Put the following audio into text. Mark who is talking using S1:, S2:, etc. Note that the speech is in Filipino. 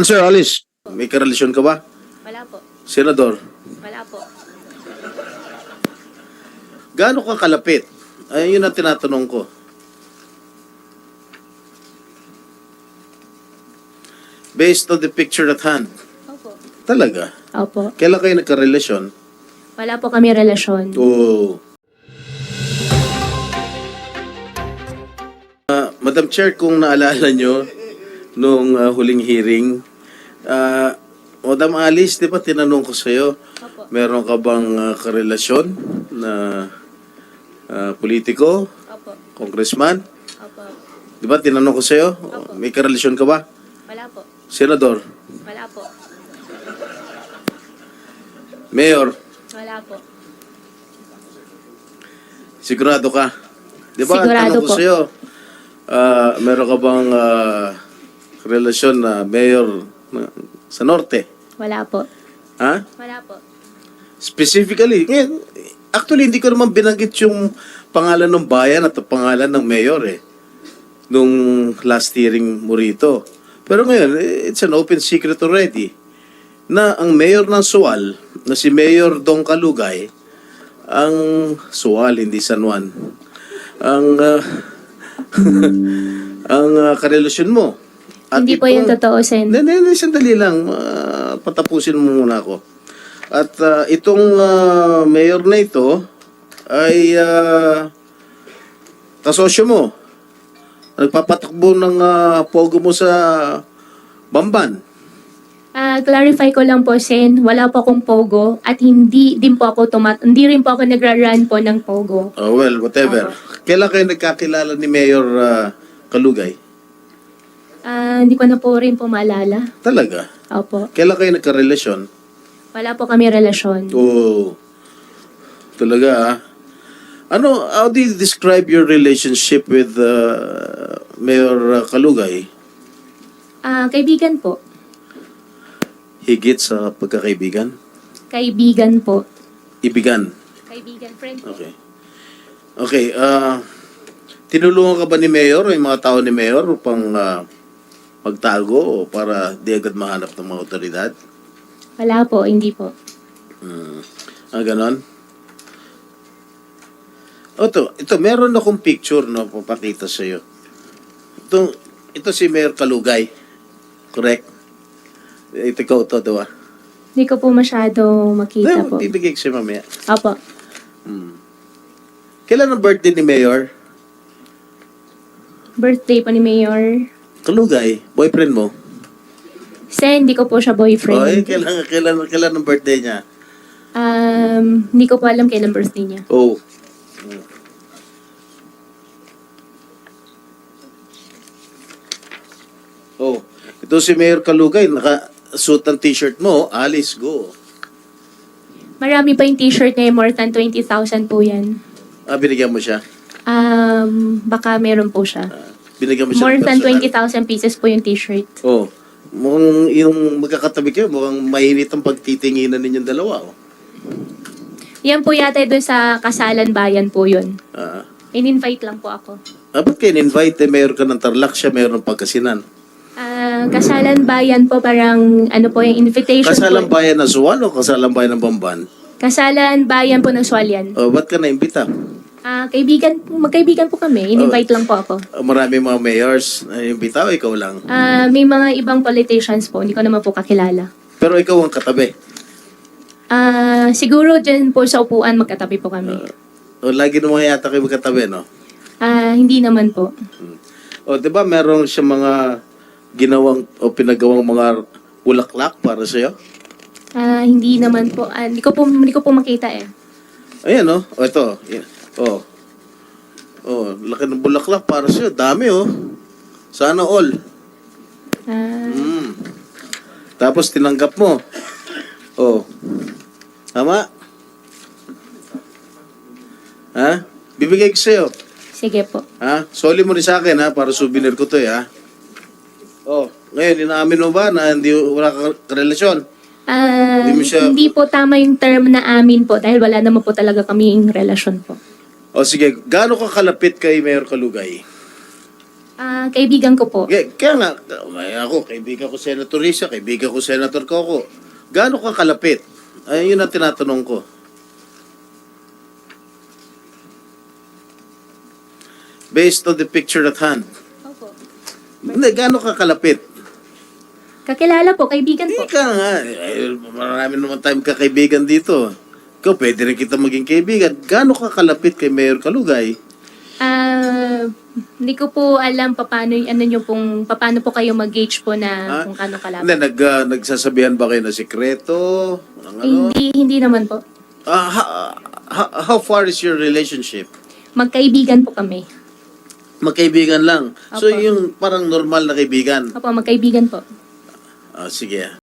S1: Answer, Alice. May karelasyon ka ba?
S2: Wala po.
S1: Senador,
S2: Wala po.
S1: gaano ka kalapit? Ay, yun ang tinatanong ko. Based on the picture at hand.
S2: Opo.
S1: Talaga?
S2: Opo.
S1: Kailan kayo nagkarelasyon?
S2: Wala po kami relasyon.
S1: Oo. Ah, Madam Chair, kung naalala nyo, nung ah, huling hearing, ah, Madam Alice, di ba tinanong ko sa'yo,
S2: Opo.
S1: meron ka bang ah, karelasyon na ah, politiko,
S2: Opo.
S1: congressman?
S2: Opo.
S1: Di ba tinanong ko sa'yo, may karelasyon ka ba?
S2: Wala po.
S1: Senador,
S2: Wala po.
S1: mayor,
S2: Wala po.
S1: sigurado ka? Di ba,
S2: Sigurado
S1: tanong ko
S2: po.
S1: sa'yo, ah, meron ka bang ah, relasyon na mayor sa norte?
S2: Wala po.
S1: Ha?
S2: Wala po.
S1: Specifically, ngayon, actually hindi ko naman binanggit yung pangalan ng bayan at ang pangalan ng mayor eh. Nung last hearing mo rito. Pero ngayon, it's an open secret already na ang mayor ng Sual, na si Mayor Dong Kalugay, ang Sual, hindi San Juan, ang ah, ang ah, karelasyon mo.
S2: Hindi po yung totoo, Sen.
S1: Hindi, hindi, sandali lang. Ah, patapusin mo muna ako. At ah, itong ah, mayor na ito ay ah, kasosyo mo. Nagpapatakbo ng ah, pogo mo sa Bamban.
S2: Ah, clarify ko lang po, Sen. Wala po akong pogo at hindi din po ako tumat hindi rin po ako nagra-run po ng pogo.
S1: Oh, well, whatever. Kailan kayo nagkakilala ni Mayor ah, Kalugay?
S2: Ah, hindi ko na po rin po maalala.
S1: Talaga?
S2: Opo.
S1: Kailan kayo nagkarelasyon?
S2: Wala po kami relasyon.
S1: Oo. Talaga ah. Ano, how do you describe your relationship with uh, Mayor uh, Kalugay?
S2: Ah, kaibigan po.
S1: Higit sa pagkakaibigan?
S2: Kaibigan po.
S1: Ibigan.
S2: Kaibigan, friend.
S1: Okay. Okay, ah tinulungan ka ba ni Mayor o yung mga tao ni Mayor upang ah, magtago o para di agad mahanap ng mga otoridad?
S2: Wala po, hindi po.
S1: Hmm. Ah, ganon? O to, ito, meron akong picture na papakita sa iyo. Ito, ito si Mayor Kalugay. Correct? Ito ikaw to, diba?
S2: Hindi ko po masyado makita po.
S1: bibigay ko siya mamaya.
S2: Opo.
S1: Hmm. Kailan ang birthday ni Mayor?
S2: Birthday po ni Mayor.
S1: Kalugay, boyfriend mo?
S2: Sen, hindi ko po siya boyfriend.
S1: kailan, kailan, kailan ang birthday niya?
S2: Um, hindi ko po alam kailan birthday niya.
S1: Oh. Oh, ito si Mayor Kalugay, naka-suit ang t-shirt mo, Alice, go.
S2: Marami pa yung t-shirt niya, more than 20,000 po yan.
S1: Ah, binigyan mo siya?
S2: Um, baka meron po siya.
S1: Binigyan mo siya
S2: More
S1: ng
S2: than
S1: personal?
S2: 20,000 pieces po yung t-shirt.
S1: Oh, mukhang yung magkakatabi kayo, mukhang mainit ang pagtitinginan ninyong dalawa. Oh.
S2: Yan po yata doon sa Kasalan Bayan po yun.
S1: Ah,
S2: In-invite lang po ako.
S1: ah ba't kayo invite Eh, mayor ka ng Tarlac, siya mayor ng Pagkasinan.
S2: Ah, Kasalan Bayan po parang ano po yung invitation
S1: Kasalang
S2: po.
S1: bayan ng Suwan o kasalang bayan ng Bamban?
S2: Kasalan Bayan po ng Swalyan.
S1: Oh, ba't ka na-imbita?
S2: Ah, kaibigan, magkaibigan po kami. In-invite lang po ako.
S1: Ah, Marami mga mayors na imbita o ikaw lang?
S2: Ah, may mga ibang politicians po, hindi ko naman po kakilala.
S1: Pero ikaw ang katabi.
S2: Ah, siguro dyan po sa upuan magkatabi po kami.
S1: O, lagi naman yata kayo magkatabi, no?
S2: Ah, hindi naman po.
S1: O, di ba meron siya mga ginawang o pinagawang mga bulaklak para sa'yo?
S2: Ah, hindi naman po. Ah, hindi ko po hindi ko po makita eh.
S1: Ayan, no? O, ito. Yan. O. O, laki ng bulaklak para sa'yo. Dami, oh. Sana all.
S2: Ah,
S1: Mm. Tapos tinanggap mo. O. Tama? Ha? Bibigay ko sa'yo.
S2: sige po.
S1: Ha? Soli mo rin sa akin, ha? Para souvenir ko to, eh, ha? Oh, ngayon, inaamin mo ba na hindi wala kang relasyon?
S2: Ah,
S1: Hindi mo siya-
S2: hindi po tama yung term na amin po dahil wala naman po talaga kaming relasyon po.
S1: O sige, gaano ka kalapit kay Mayor Kalugay?
S2: Ah, kaibigan ko po.
S1: Kaya, kaya nga, may ako, kaibigan ko Senator Risa, kaibigan ko Senator Coco. Gaano ka kalapit? Ay, yun ang tinatanong ko. Based on the picture at hand.
S2: Opo.
S1: Hindi, gaano ka kalapit?
S2: Kakilala po, kaibigan po.
S1: Hindi ka nga. Eh, marami naman tayong kakaibigan dito. Ikaw, pwede rin kita maging kaibigan. Gaano ka kalapit kay Mayor Kalugay?
S2: Ah, hindi ko po alam paano ano niyo pong paano po kayo mag-gauge po na
S1: Ah,
S2: kung kano kalapit.
S1: Hindi, nag, ah, nagsasabihan ba kayo na sikreto? Ng ano?
S2: Hindi hindi naman po.
S1: Ah, ha- ha- how far is your relationship?
S2: Magkaibigan po kami.
S1: Magkaibigan lang. So,
S2: Apo.
S1: yung parang normal na kaibigan.
S2: Opo, magkaibigan po.
S1: Ah, sige.